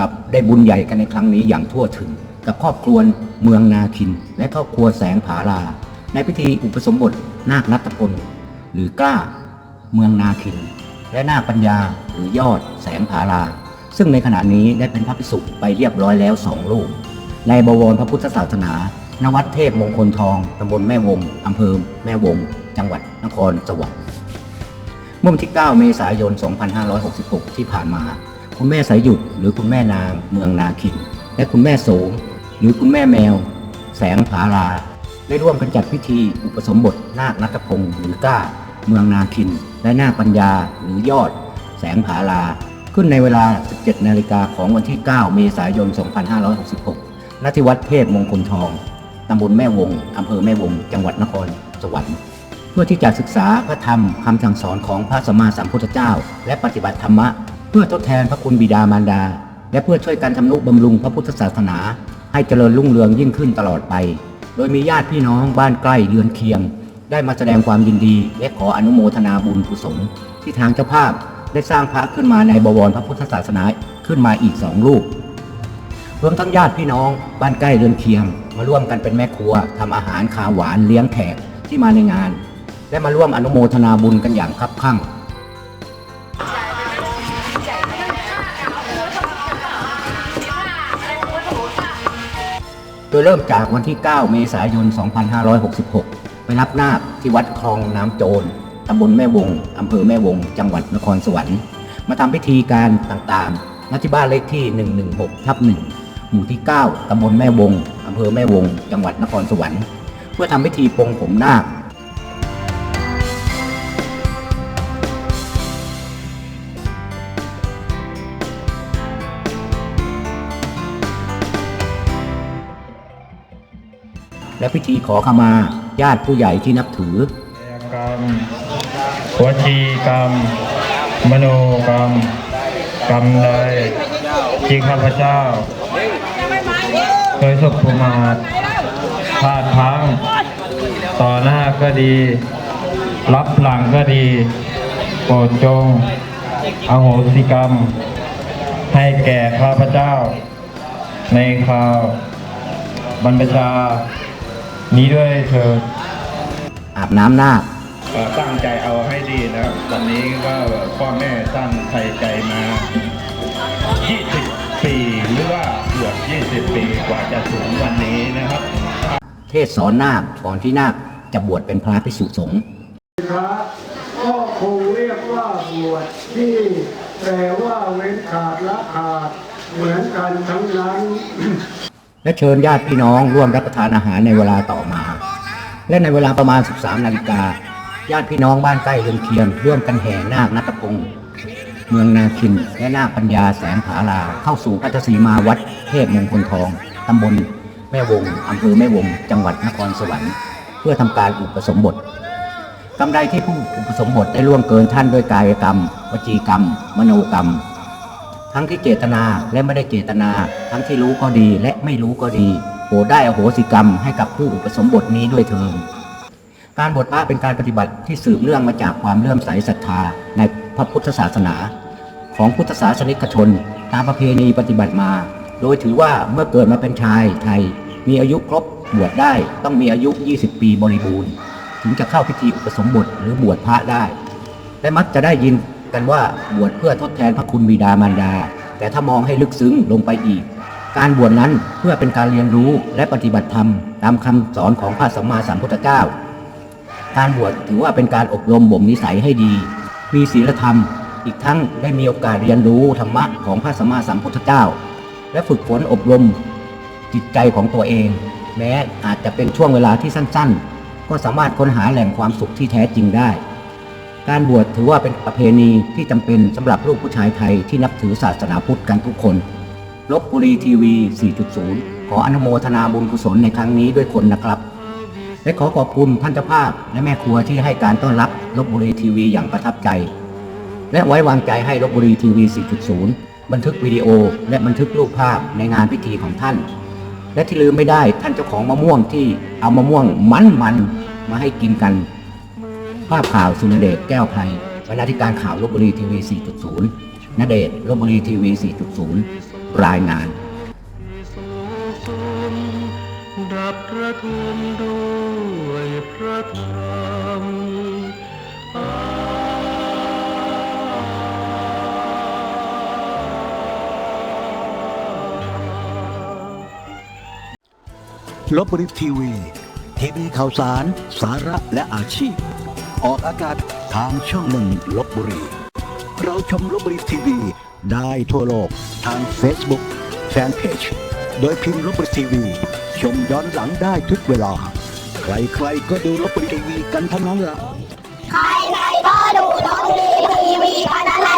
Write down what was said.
ลับได้บุญใหญ่กันในครั้งนี้อย่างทั่วถึง กับครอบครัวเมืองนาคิน และครอบครัวแสงผาลา ในพิธีอุปสมบทนาคนัตพลหรือกล้าเมืองนาคิน และนาคปัญญาหรือยอดแสงผาลา ซึ่งในขณะนี้ได้เป็นพระภิกษุไปเรียบร้อยแล้วสองรูปในบวรพระพุทธศาสนา ณ วัดเทพมงคลทอง ตำบลแม่วง อำเภอแม่วง จังหวัดนครสวรรค์ เมื่อวันที่ 9 เมษายน 2566 ที่ผ่านมา คุณแม่สายหยุดหรือคุณแม่นางเมืองนาคิน และคุณแม่โสมหรือคุณแม่แมว แสงผาลาได้ร่วมกันจัดพิธีอุปสมบทนาคนัตพงศ์หรือก้า เมืองนาคิน และนาคปัญญาหรือยอด แสงผาลา ขึ้นในเวลา 17 นาฬิกาของวันที่ 9 เมษายน 2566 ณ ที่วัดเทพมงคลทอง ตำบลแม่วง อำเภอแม่วง จังหวัดนครสวรรค์ เพื่อที่จะศึกษาพระธรรมคำสั่งสอนของพระสัมมาสัมพุทธเจ้า และปฏิบัติธรรมะ เพื่อทดแทนพระคุณบิดามารดา และเพื่อช่วยกันทำนุบำรุงพระพุทธศาสนา ให้เจริญรุ่งเรืองยิ่งขึ้นตลอดไป โดยมีญาติพี่น้องบ้านใกล้เรือนเคียง ได้มาแสดงความยินดี และขออนุโมทนาบุญกุศลที่ทางเจ้าภาพได้สร้างพระขึ้นมาในบวรพระพุทธศาสนาขึ้นมาอีกสองรูปรวมทั้งญาติพี่น้องบ้านใกล้เรือนเคียง มาร่วมกันเป็นแม่ครัวทำอาหารคาวหวานเลี้ยงแขกที่มาในงาน และมาร่วมอนุโมทนาบุญกันอย่างคับคั่ง ยเริ่มจากวันที่ 9 เมษายน 2566 ไปรับนาคที่วัดคลองน้ำโจรตำบลแม่วง อำเภอแม่วง จังหวัดนครสวรรค์ มาทำพิธีการต่างๆณที่บ้านเลขที่ 116 ทับ 1 หมู่ที่ 9 ตำบลแม่วง อำเภอแม่วง จังหวัดนครสวรรค์ เพื่อทำพิธีปรงผมนาค และพิธีขอขมาญาติผู้ใหญ่ที่นับถือกรรมวจีกรรม มโนกรรม กรรมใดที่ข้าพเจ้า เคยสบประมาทพลาดพลั้ง ต่อหน้าก็ดี รับหลังก็ดีโปรดจง อโหสิกรรม ให้แก่ข้าพเจ้า ในคราวบรรพชา นี้ด้วยเถิดอาบน้ำนาคเอ่อตั้งใจเอาให้ดีนะครับวันนี้ก็พ่อแม่ตั้งใจใจมา 20 ปีหรือว่าเกือบ 20 ปีกว่าจะถึงวันนี้นะครับ เทศสอนนาคก่อนที่นาคจะบวชเป็นพระภิกษุสงฆ์พระก็คงเรียกว่าบวชที่แปลว่าเว้นขาดละขาดเหมือนกันทั้งนั้น และเชิญญาติพี่น้องร่วมรับประทานอาหารในเวลาต่อมา และในเวลาประมาณ 13 นาฬิกา ญาติพี่น้องบ้านใกล้เรือนเคียงร่วมกันแห่นาคนัตพงศ์เมืองนาคิน และนาคปัญญาแสงผาลาเข้าสู่พัทสีมาวัดเทพมงคลทองตำบลแม่วงอำเภอแม่วง จังหวัดนครสวรรค์ เพื่อทำการอุปสมบทกำไรที่ผู้อุปสมบทได้ล่วงเกินท่านด้วยกายกรรม วจีกรรม มโนกรรม ทั้งที่เจตนาและไม่ได้เจตนา ทั้งที่รู้ก็ดีและไม่รู้ก็ดีโปรดได้อโหสิกรรมให้กับผู้อุปสมบทนี้ด้วยเถิดการบวชพระเป็นการปฏิบัติที่สืบเนื่องมาจากความเลื่อมใสศรัทธาในพระพุทธศาสนา ของพุทธศาสนิกชน ตามประเพณีปฏิบัติมา โดยถือว่าเมื่อเกิดมาเป็นชายไทย มีอายุครบบวชได้ต้องมีอายุ 20 ปีบริบูรณ์ ถึงจะเข้าพิธีอุปสมบทหรือบวชพระได้ และมักจะได้ยิน กันว่าบวชเพื่อทดแทนพระคุณบิดามารดา แต่ถ้ามองให้ลึกซึ้งลงไปอีก การบวชนั้นเพื่อเป็นการเรียนรู้และปฏิบัติธรรม ตามคำสอนของพระสัมมาสัมพุทธเจ้า การบวชถือว่าเป็นการอบรมบ่มนิสัยให้ดี มีศีลธรรม อีกทั้งได้มีโอกาสเรียนรู้ธรรมะของพระสัมมาสัมพุทธเจ้า และฝึกฝนอบรมจิตใจของตัวเอง แม้อาจจะเป็นช่วงเวลาที่สั้น ๆ ก็สามารถค้นหาแหล่งความสุขที่แท้จริงได้ การบวชถือว่าเป็นประเพณีที่จำเป็นสำหรับลูกผู้ชายไทยที่นับถือศาสนาพุทธกันทุกคนลบบุรีทีวี 4.0 ขออนุโมทนาบุญกุศลในครั้งนี้ด้วยคนนะครับ และขอขอบคุณท่านเจ้าภาพและแม่ครัวที่ให้การต้อนรับลบบุรีทีวีอย่างประทับใจ และไว้วางใจให้ลบบุรีทีวี 4.0 บันทึกวิดีโอและบันทึกรูปภาพในงานพิธีของท่าน และที่ลืมไม่ได้ท่านเจ้าของมะม่วงที่เอามะม่วงมันๆมาให้กินกัน ภาพข่าวสุนเดชแก้วไพรบรรณาธิการข่าวลบบุรีทีวี 4.0นเดชน์ลบบุรีทีวี 4.0 รายงานสูงสุนดับประทุมด้วยพระธรรมลบบุรีทีวี ทีวีข่าวสาร สาระและอาชีพ ออกอากาศทางช่องหนึ่งลบบุรี เราชมลบบุรีทีวีได้ทั่วโลกทาง Facebook Fanpage โดยพิมพ์ลบบุรีทีวี ชมย้อนหลังได้ทุกเวลา ใครๆก็ดูลบบุรีทีวีกันทั้งนั้นละใครๆก็ดูลบบุรีทีวีกันนะ